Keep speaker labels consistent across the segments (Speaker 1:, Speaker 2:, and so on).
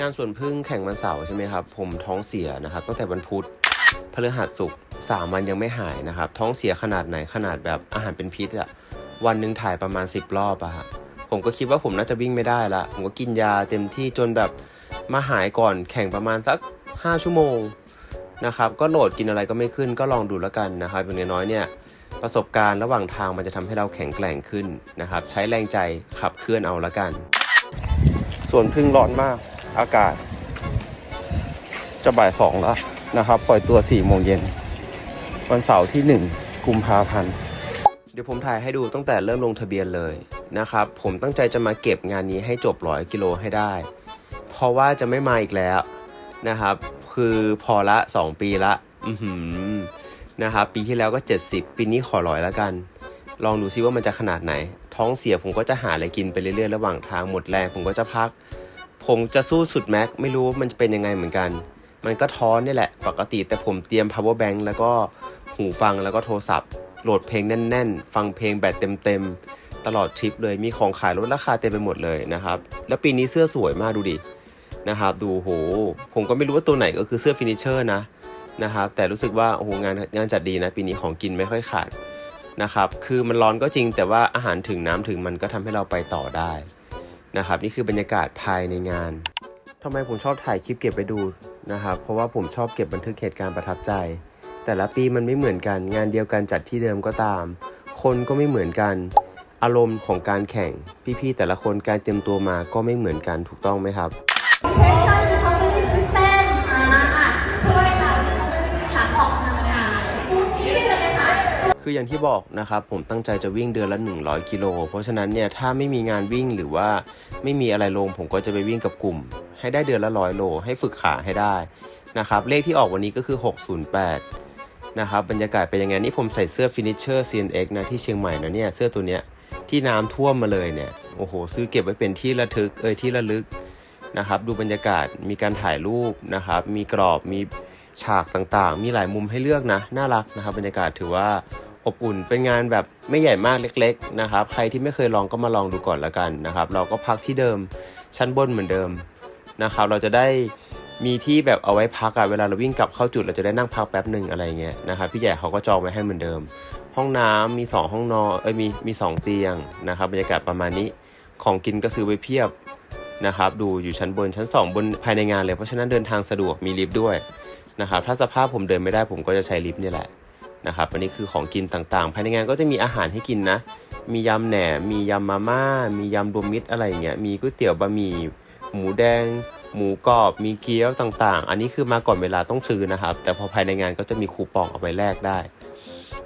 Speaker 1: งานสวนพึ่งแข่งวันเสาร์ใช่ไหมครับ ผมท้องเสียนะครับ ตั้งแต่วันพุธพฤหัสศุกร์สามวันยังไม่หายนะครับ ท้องเสียขนาดไหนขนาดแบบอาหารเป็นพิษอะวันหนึ่งถ่ายประมาณ 10 รอบอะฮะผมก็คิดว่าผมน่าจะวิ่งไม่ได้ละ ผมก็กินยาเต็มที่จนแบบมาหายก่อนแข่งประมาณสัก 5 ชั่วโมงนะครับ ก็โหลดกินอะไรก็ไม่ขึ้นก็ลองดูแล้วกันนะครับอย่างน้อยเนี่ยประสบการณ์ระหว่างทางมันจะทำให้เราแข็งแกร่งขึ้นนะครับ ใช้แรงใจขับเคลื่อนเอาละกัน ส่วนพึ่งร้อนมาก อากาศ จะบ่ายสองแล้วนะครับ ปล่อยตัว4ี่โมงเย็น วันเสาร์ที่1กุมภาพันธ์เดี๋ยวผมถ่ายให้ดูตั้งแต่เริ่มลงทะเบียนเลยนะครับ ผมตั้งใจจะมาเก็บงานนี้ให้จบร้อยกิโลให้ได้ เพราะว่าจะไม่มาอีกแล้วนะครับ คือพอละ 2 ปีละอืนะครับปีที่แล้วก็ 70 ปีนี้ขอร้อยแล้วกัน ลองดูซิว่ามันจะขนาดไหน ท้องเสียผมก็จะหาอะไรกินไปเรื่อยๆ ระหว่างทางหมดแรงผมก็จะพัก ผมจะสู้สุดแม็กไม่รู้ว่ามันจะเป็นยังไงเหมือนกัน มันก็ท้อนนี่แหละ ปกติแต่ผมเตรียม power bank แล้วก็หูฟังแล้วก็โทรศัพท์ โหลดเพลงแน่น ๆ ฟังเพลงแบตเต็มๆ ตลอดทริปเลยมีของขายลดราคาเต็มไปหมดเลยนะครับ แล้วปีนี้เสื้อสวยมากดูดินะครับดูโห ผมก็ไม่รู้ว่าตัวไหนก็คือเสื้อฟินิเชอร์นะนะครับแต่รู้สึกว่าโอ้โหงานงานจัดดีนะ ปีนี้ของกินไม่ค่อยขาดนะครับ คือมันร้อนก็จริงแต่ว่าอาหารถึงน้ำถึงมันก็ทำให้เราไปต่อได้ นะครับนี่คือบรรยากาศภายในงานทำไมผมชอบถ่ายคลิปเก็บไปดูนะครับเพราะว่าผมชอบเก็บบันทึกเหตุการณ์ประทับใจ แต่ละปีมันไม่เหมือนกัน งานเดียวกันจัดที่เดิมก็ตาม คนก็ไม่เหมือนกัน อารมณ์ของการแข่งพี่ๆแต่ละคนการเตรียมตัวมาก็ไม่เหมือนกันถูกต้องไหมครับ
Speaker 2: คื
Speaker 1: ออย่างที่บอกนะครับผมตั้งใจจะวิ่งเดือนละ 100 กิโล เพราะฉะนั้นเนี่ยถ้าไม่มีงานวิ่งหรือว่าไม่มีอะไรลงผมก็จะไปวิ่งกับกลุ่ม ให้ได้เดือนละร้อยโล ให้ฝึกขาให้ได้นะครับเลขที่ออกวันนี้ก็คือ 608นะครับบรรยากาศเป็นยังไงนี่ผมใส่เสื้อ Finisher CNX นะที่เชียงใหม่นะเนี่ยเสื้อตัวเนี้ยที่น้ำท่วมมาเลยเนี่ยโอ้โห ซื้อเก็บไว้เป็นที่ระทึกเอ้ยที่ระลึกนะครับดูบรรยากาศมีการถ่ายรูปนะครับมีกรอบมีฉากต่างๆ มีหลายมุมให้เลือกนะ น่ารักนะครับบรรยากาศถือว่า อบอุ่น เป็นงานแบบไม่ใหญ่มากเล็ก ๆ นะครับ ใครที่ไม่เคยลองก็มาลองดูก่อนละกันนะครับ เราก็พักที่เดิมชั้นบนเหมือนเดิมนะครับ เราจะได้มีที่แบบเอาไว้พักอะเวลาเราวิ่งกลับเข้าจุดเราจะได้นั่งพักแป๊บหนึ่งอะไรเงี้ยนะครับพี่ใหญ่เขาก็จองไว้ให้เหมือนเดิม ห้องน้ำมี 2 ห้องนอนเอ้ยมีมีสองเตียงนะครับบรรยากาศประมาณนี้ของกินก็ซื้อไว้เพียบนะครับดูอยู่ชั้นบนชั้น 2 บนภายในงานเลยเพราะฉะนั้นเดินทางสะดวกมีลิฟต์ด้วยนะครับถ้าสภาพผมเดินไม่ได้ผมก็จะใช้ลิฟต์นี่แหละ นะครับอันนี้คือของกินต่างๆ ภายในงานก็จะมีอาหารให้กินนะ มียำแหนมมียำมาม่า มียำรวมมิตรอะไรอย่างเงี้ย มีก๋วยเตี๋ยวบะหมี่ หมูแดง หมูกรอบ มีเกี๊ยวต่างๆ อันนี้คือมาก่อนเวลาต้องซื้อนะครับ แต่พอภายในงานก็จะมีคูปองเอาไปแลกได้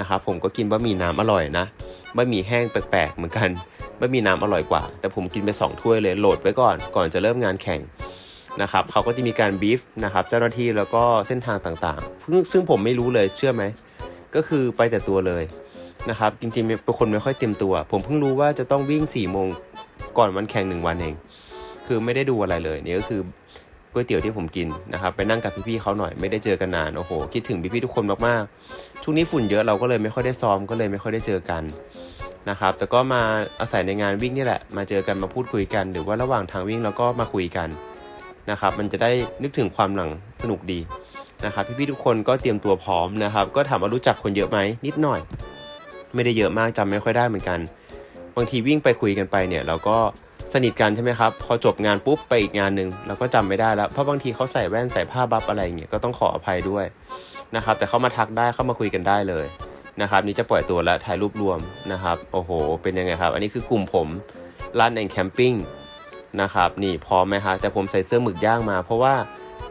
Speaker 1: นะครับ ผมก็กินบะหมี่น้ำอร่อยนะ บะหมี่แห้งแปลกๆ เหมือนกัน บะหมี่น้ำอร่อยกว่า แต่ผมกินไป2ถ้วยเลย โหลดไว้ก่อน ก่อนจะเริ่มงานแข่งนะครับเขาก็จะมีการบีฟนะครับเจ้าหน้าที่แล้วก็เส้นทางต่างๆซึ่งผมไม่รู้เลยเชื่อไหม ก็คือไปแต่ตัวเลยนะครับจริงๆเป็นคนไม่ค่อยเต็มตัว ผมเพิ่งรู้ว่าจะต้องวิ่ง4ี่โมงก่อนวันแข่งหนึ่งวันเอง คือไม่ได้ดูอะไรเลยนี่ก็คือก๋วยเตี๋ยวที่ผมกินนะครับไปนั่งกับพี่ๆเขาหน่อยไม่ได้เจอกันนานโอ้โหคิดถึงพี่ๆทุกคนมากๆช่วงนี้ฝุ่นเยอะเราก็เลยไม่ค่อยได้ซ้อมก็เลยไม่ค่อยได้เจอกันนะครับแต่ก็มาอาศัยในงานวิ่งนี่แหละ มาเจอกันมาพูดคุยกัน หรือว่าระหว่างทางวิ่งเราก็มาคุยกันนะครับมันจะได้นึกถึงความหลังสนุกดี นะครับพี่ๆทุกคนก็เตรียมตัวพร้อมนะครับ ก็ถามว่ารู้จักคนเยอะไหมนิดหน่อย ไม่ได้เยอะมากจำไม่ค่อยได้เหมือนกัน บางทีวิ่งไปคุยกันไปเนี่ยเราก็สนิทกันใช่ไหมครับ พอจบงานปุ๊บไปอีกงานหนึ่งเราก็จำไม่ได้แล้วเพราะบางทีเขาใส่แว่นใส่ผ้าบัฟอะไรเงี้ยก็ต้องขออภัยด้วยนะครับ แต่เขามาทักได้เข้ามาคุยกันได้เลยนะครับ นี่จะปล่อยตัวแล้วถ่ายรูปรวมนะครับ โอ้โห เป็นยังไงครับ อันนี้คือกลุ่มผมร้านแอนแคมปิ้งนะครับนี่พร้อมไหมฮะแต่ผมใส่เสื้อหมึกย่างมา เพราะว่า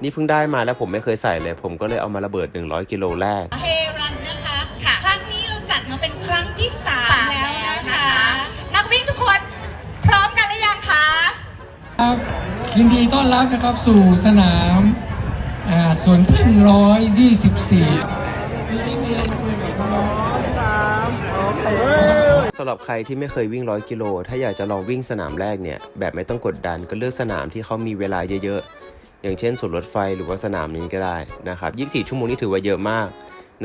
Speaker 1: นี่เพิ่งได้มาแล้วผมไม่เคยใส่เลย ผมก็เลยเอามาระเบิด 100 กิโลแรก
Speaker 3: เฮรันนะคะ
Speaker 2: ค่ะ
Speaker 3: ครั้งนี้เราจัดมาเป็นครั้งที่3แล้วนะคะ
Speaker 2: นักวิ่งทุกคนพร้อมกันหรือยังคะ
Speaker 4: ครับยินดีต้อนรับนะครับสู่สนามอ่าสวนพึ่งร้อยยี่สิบสี่
Speaker 1: สำหรับใครที่ไม่เคยวิ่งร้อยกิโล ถ้าอยากจะลองวิ่งสนามแรกเนี่ย แบบไม่ต้องกดดันก็เลือกสนามที่เขามีเวลาเยอะๆ อย่างเช่นสวนรถไฟหรือว่าสนามนี้ก็ได้นะครับ24 ชั่วโมงนี่ถือว่าเยอะมาก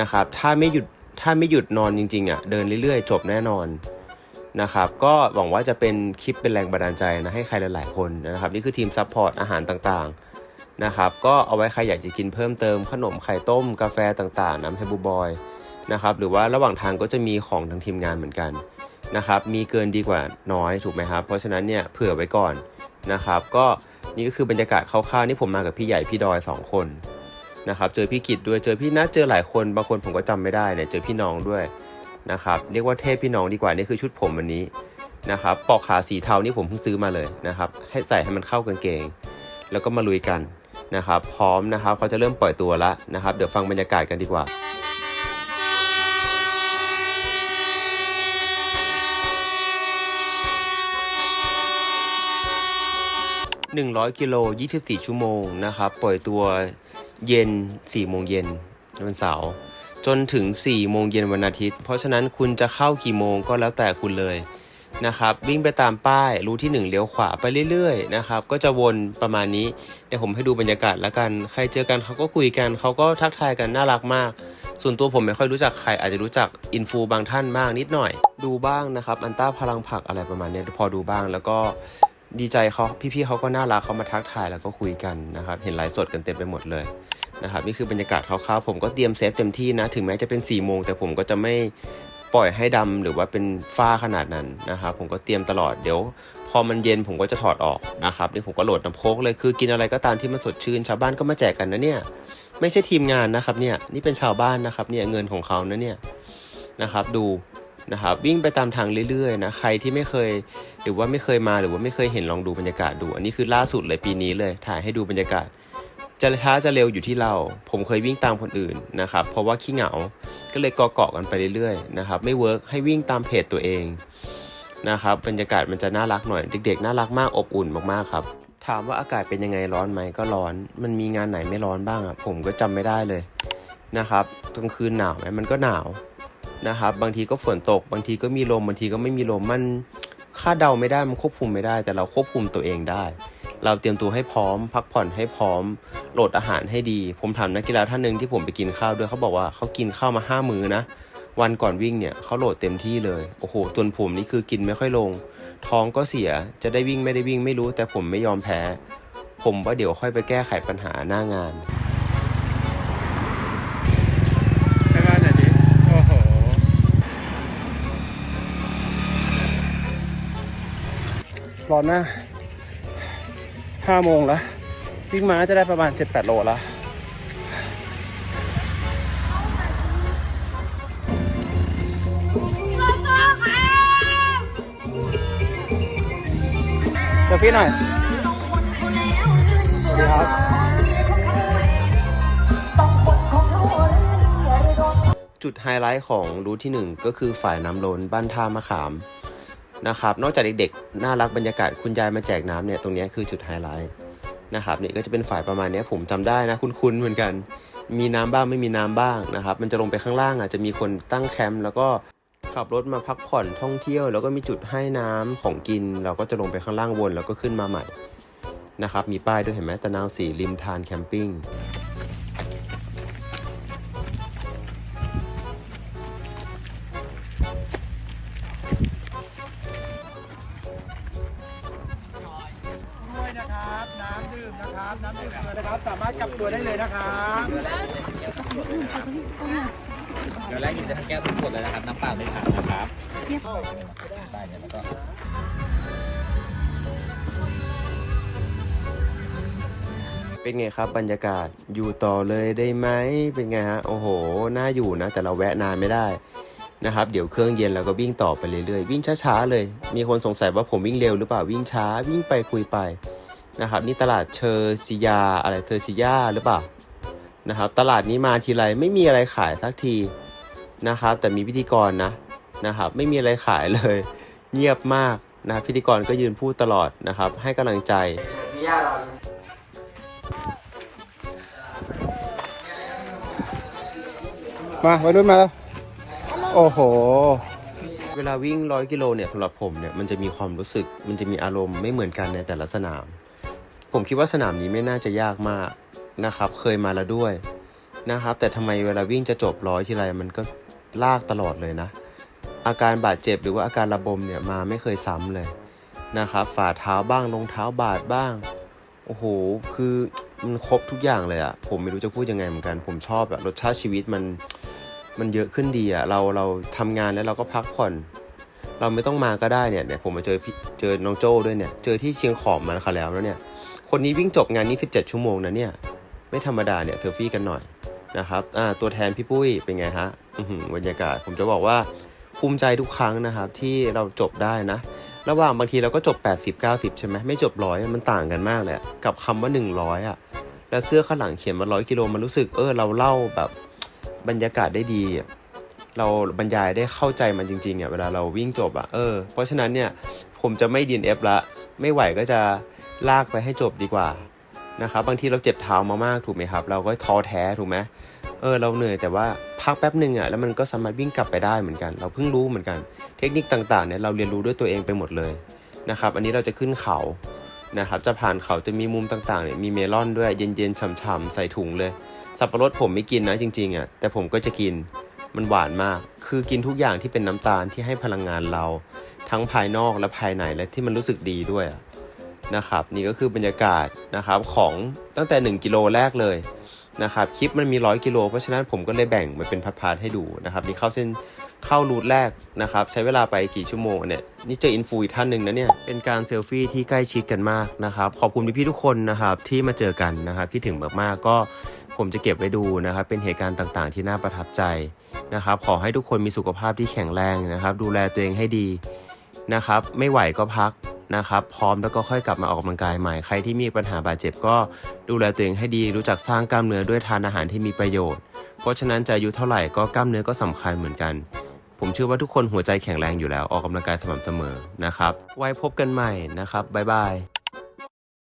Speaker 1: นะครับถ้าไม่หยุดถ้าไม่หยุดนอนจริงๆอะเดินเรื่อยๆ จบแน่นอนนะครับก็หวังว่าจะเป็นคลิปเป็นแรงบันดาลใจนะให้ใครหลายๆคนนะครับนี่คือทีมซัพพอร์ตอาหารต่างๆนะครับก็เอาไว้ใครอยากจะกินเพิ่มเติมขนมไข่ต้ม กาแฟต่างๆ น้ำเฮบูบอยนะครับหรือว่าระหว่างทางก็จะมีของทางทีมงานเหมือนกันนะครับมีเกินดีกว่าน้อยถูกไหมครับเพราะฉะนั้นเนี่ยเผื่อไว้ก่อนนะครับก็ นี่ก็คือบรรยากาศคร่าวๆนี่ผมมากับพี่ใหญ่พี่ดอยสองคนนะครับเจอพี่กิตด้วยเจอพี่นัทเจอหลายคนบางคนผมก็จำไม่ได้เนี่ยเจอพี่น้องด้วยนะครับเรียกว่าเทพพี่น้องดีกว่านี่คือชุดผมวันนี้นะครับปอกขาสีเทานี่ผมเพิ่งซื้อมาเลยนะครับให้ใส่ให้มันเข้ากางเกง แล้วก็มาลุยกันนะครับพร้อมนะครับเขาจะเริ่มปล่อยตัวละนะครับเดี๋ยวฟังบรรยากาศกันดีกว่า 100 กิโล 24 ชั่วโมงนะครับ ปล่อยตัวเย็น 4 โมงเย็นวันเสาร์จนถึง 4 โมงเย็นวันอาทิตย์ เพราะฉะนั้นคุณจะเข้ากี่โมงก็แล้วแต่คุณเลยนะครับ วิ่งไปตามป้ายรูที่ 1 เลี้ยวขวาไปเรื่อยๆนะครับ ก็จะวนประมาณนี้ เดี๋ยวผมให้ดูบรรยากาศแล้วกัน ใครเจอกันเขาก็คุยกัน เขาก็ทักทายกันน่ารักมาก ส่วนตัวผมไม่ค่อยรู้จักใคร อาจจะรู้จักอินฟูบางท่านบ้างนิดหน่อย ดูบ้างนะครับ อันต้าพลังผักอะไรประมาณนี้พอดูบ้างแล้วก็ ดีใจเขาพี่ๆเขาก็น่ารักเขามาทักทายแล้วก็คุยกันนะครับเห็นไลฟ์สดกันเต็มไปหมดเลยนะครับนี่คือบรรยากาศคร่าวๆผมก็เตรียมเซฟเต็มที่นะถึงแม้จะเป็น4ี่โมงแต่ผมก็จะไม่ปล่อยให้ดำหรือว่าเป็นฝ้าขนาดนั้นนะครับผมก็เตรียมตลอดเดี๋ยว พอมันเย็นผมก็จะถอดออกนะครับนี่ผมก็โหลดน้ำโคกเลยคือกินอะไรก็ตามที่มันสดชื่นชาวบ้านก็มาแจกกันนะเนี่ยไม่ใช่ทีมงานนะครับเนี่ยนี่เป็นชาวบ้านนะครับเนี่ยเงินของเขานะเนี่ยนะครับดู นะครับวิ่งไปตามทางเรื่อยๆนะใครที่ไม่เคย หรือว่าไม่เคยมาหรือว่าไม่เคยเห็นลองดูบรรยากาศดู อันนี้คือล่าสุดเลยปีนี้เลยถ่ายให้ดูบรรยากาศจะช้าจะเร็วอยู่ที่เรา ผมเคยวิ่งตามคนอื่นนะครับ เพราะว่าขี้เหงา ก็เลยเกาะเกาะกันไปเรื่อยๆนะครับ ไม่เวิร์กให้วิ่งตามเพจตัวเองนะครับ บรรยากาศมันจะน่ารักหน่อย เด็กๆ น่ารักมาก อบอุ่นมากๆครับ ถามว่าอากาศเป็นยังไงร้อนไหมก็ร้อน มันมีงานไหนไม่ร้อนบ้างอะผมก็จำไม่ได้เลยนะครับ กลางคืนหนาวไหมมันก็หนาว นะครับ บางทีก็ฝนตก บางทีก็มีลม บางทีก็ไม่มีลม มันคาดเดาไม่ได้ มันควบคุมไม่ได้ แต่เราควบคุมตัวเองได้ เราเตรียมตัวให้พร้อม พักผ่อนให้พร้อม โหลดอาหารให้ดี ผมถามนักกีฬาท่านหนึ่งที่ผมไปกินข้าวด้วยเขาบอกว่าเขากินข้าวมาห้ามื้อนะ วันก่อนวิ่งเนี่ยเขาโหลดเต็มที่เลย โอ้โหตัวผมนี่คือกินไม่ค่อยลง ท้องก็เสีย จะได้วิ่งไม่ได้วิ่งไม่รู้ แต่ผมไม่ยอมแพ้ ผมว่าเดี๋ยวค่อยไปแก้ไขปัญหาหน้างาน ร้อนมากห้าโมงแล้ววิ่งม้าจะได้ประมาณ 7-8 โลแล้วเดี๋ยวพี่หน่อย สวัสดีครับ จุดไฮไลท์ของรูทที่ 1 ก็คือฝ่ายน้ำล้นบ้านท่ามะขาม นะครับ นอกจากเด็กๆ น่ารักบรรยากาศคุณยายมาแจกน้ำเนี่ย ตรงนี้คือจุดไฮไลท์นะครับนี่ก็จะเป็นฝ่ายประมาณนี้ผมจำได้นะคุ้นๆเหมือนกัน มีน้ำบ้างไม่มีน้ำบ้างนะครับ มันจะลงไปข้างล่างอะจะมีคนตั้งแคมป์แล้วก็ขับรถมาพักผ่อนท่องเที่ยว แล้วก็มีจุดให้น้ำของกิน เราก็จะลงไปข้างล่างวนแล้วก็ขึ้นมาใหม่นะครับมีป้ายด้วยเห็นไหมตะนาวสีริมทานแคมปิ้ง
Speaker 5: ครับน้ำดื่มเกลือนะครับสามารถกลับตัวได้เลยนะครับ
Speaker 6: เดี๋ยวแรกหยิบจะทั้งแก้วทั้งขวดเลยนะครับน้ำเปล่าในถังนะครับได้เนี่ยแล้วก็
Speaker 1: เป็นไงครับบรรยากาศอยู่ต่อเลยได้ไหมเป็นไงฮะโอ้โหน่าอยู่นะ แต่เราแวะนานไม่ได้นะครับ เดี๋ยวเครื่องเย็นเราก็วิ่งต่อไปเรื่อยๆวิ่งช้าๆเลย มีคนสงสัยว่าผมวิ่งเร็วหรือเปล่าวิ่งช้าวิ่งไปคุยไป นะครับนี่ตลาดเชอร์ซิยาอะไรเชอร์ซิยาหรือเปล่านะครับตลาดนี้มาทีไรไม่มีอะไรขายสักทีนะครับแต่มีพิธีกรนะนะครับไม่มีอะไรขายเลย เงียบมากนะครับพิธีกรก็ยืนพูดตลอดนะครับ ให้กำลังใจ
Speaker 5: มาวัยรุ่นมาแล้ว โอ้โห
Speaker 1: เวลาวิ่งร้อยกิโลเนี่ยสำหรับผมเนี่ยมันจะมีความรู้สึกมันจะมีอารมณ์ไม่เหมือนกันในแต่ละสนาม ผมคิดว่าสนามนี้ไม่น่าจะยากมากนะครับ เคยมาแล้วด้วยนะครับ แต่ทำไมเวลาวิ่งจะจบร้อยทีไรมันก็ลากตลอดเลยนะ อาการบาดเจ็บหรือว่าอาการระบมเนี่ยมาไม่เคยซ้ำเลยนะครับ ฝ่าเท้าบ้างรองเท้าบาดบ้าง โอ้โห คือมันครบทุกอย่างเลยอะผมไม่รู้จะพูดยังไงเหมือนกัน ผมชอบอะรสชาติชีวิตมันมันเยอะขึ้นดีอะเราเราทำงานแล้วเราก็พักผ่อน เราไม่ต้องมาก็ได้เนี่ยเนี่ยผมมาเจอพี่เจอน้องโจ้ด้วยเนี่ย เจอที่เชียงขอมมาแล้วแล้วเนี่ย คนนี้วิ่งจบงานนี้ 17 ชั่วโมงนะเนี่ย ไม่ธรรมดาเนี่ยเซลฟี่กันหน่อยนะครับอ่าตัวแทนพี่ปุ้ยเป็นไงฮะบรรยากาศผมจะบอกว่าภูมิใจทุกครั้งนะครับที่เราจบได้นะ ระหว่างบางทีเราก็จบ 80 90 ใช่ไหมไม่จบร้อยมันต่างกันมากเลยกับคำว่า 100 อะ แล้วเสื้อข้างหลังเขียนมาร้อยกิโลมันรู้สึกเออเราเล่าแบบบรรยากาศได้ดี เราบรรยายได้เข้าใจมันจริงๆอะเวลาเราวิ่งจบอะเออเพราะฉะนั้นเนี่ยผมจะไม่ DNF ละไม่ไหวก็จะ ลากไปให้จบดีกว่านะครับบางทีเราเจ็บเท้ามามากถูกไหมครับ เราก็ท้อแท้ถูกไหมเออเราเหนื่อยแต่ว่าพักแป๊บหนึ่งอะแล้วมันก็สามารถวิ่งกลับไปได้เหมือนกัน เราเพิ่งรู้เหมือนกัน เทคนิคต่างๆเนี่ยเราเรียนรู้ด้วยตัวเองไปหมดเลยนะครับ อันนี้เราจะขึ้นเขานะครับ จะผ่านเขาจะมีมุมต่างๆเนี่ยมีเมลอนด้วยเย็นๆฉ่ำๆใส่ถุงเลย สับปะรดผมไม่กินนะจริงๆอะแต่ผมก็จะกินมันหวานมาก คือกินทุกอย่างที่เป็นน้ำตาลที่ให้พลังงานเรา ทั้งภายนอกและภายในและที่มันรู้สึกดีด้วยอะ นะครับนี่ก็คือบรรยากาศนะครับของตั้งแต่ 1 กิโลแรกเลยนะครับคลิปมันมีร้อยกิโล เพราะฉะนั้นผมก็เลยแบ่งมาเป็นพาร์ทๆให้ดูนะครับนี่เข้าเส้นเข้ารูทแรกนะครับใช้เวลาไปกี่ชั่วโมงเนี่ยนี่เจออินฟูอีกท่านหนึ่งนะเนี่ยเป็นการเซลฟี่ที่ใกล้ชิดกันมากนะครับขอบคุณพี่ๆทุกคนนะครับที่มาเจอกันนะครับคิดถึงมากๆก็ผมจะเก็บไว้ดูนะครับเป็นเหตุการณ์ต่างๆ ที่น่าประทับใจนะครับขอให้ทุกคนมีสุขภาพที่แข็งแรงนะครับดูแลตัวเองให้ดีนะครับไม่ไหวก็พัก นะครับ พร้อมแล้วก็ค่อยกลับมาออกกำลังกายใหม่ ใครที่มีปัญหาบาดเจ็บก็ดูแลตัวเองให้ดี รู้จักสร้างกล้ามเนื้อด้วยทานอาหารที่มีประโยชน์ เพราะฉะนั้นจะอายุเท่าไหร่ก็กล้ามเนื้อก็สำคัญเหมือนกัน ผมเชื่อว่าทุกคนหัวใจแข็งแรงอยู่แล้วออกกำลังกายสม่ำเสมอนะครับ ไว้พบกันใหม่นะครับบ๊ายบาย